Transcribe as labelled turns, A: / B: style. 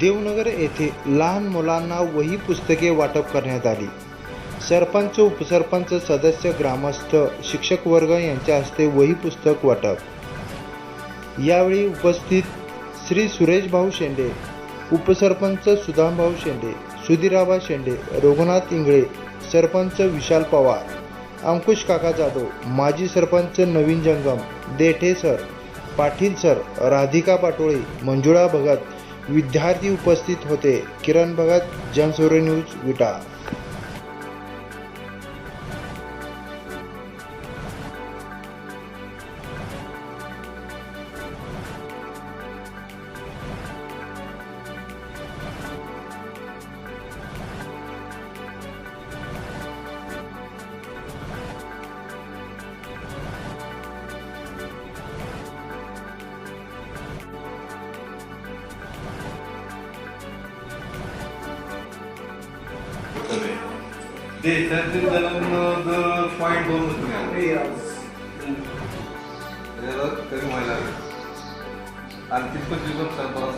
A: देवनगर येथे लहान मुलांना वही पुस्तके वाटप करण्यात आली. सरपंच उपसरपंच सदस्य ग्रामस्थ शिक्षक वर्ग यांच्या हस्ते वही पुस्तक वाटप. यावेळी उपस्थित श्री सुरेश भाऊ शेंडे उपसरपंच सुदामभाऊ शेंडे सुधीराबा शेंडे रघुनाथ इंगळे सरपंच विशाल पवार अंकुश काका जाधव माजी सरपंच नवीन जंगम देठे सर पाटील सर राधिका पाटोळे मंजुळा भगत विद्यार्थी उपस्थित होते. किरण भगत जनसौर न्यूज विटा.
B: देशातील जन्म दर पॉईंट दोन तुम्ही कमी व्हायला लागले. आणि तीस पंचवीस वर्षात बराच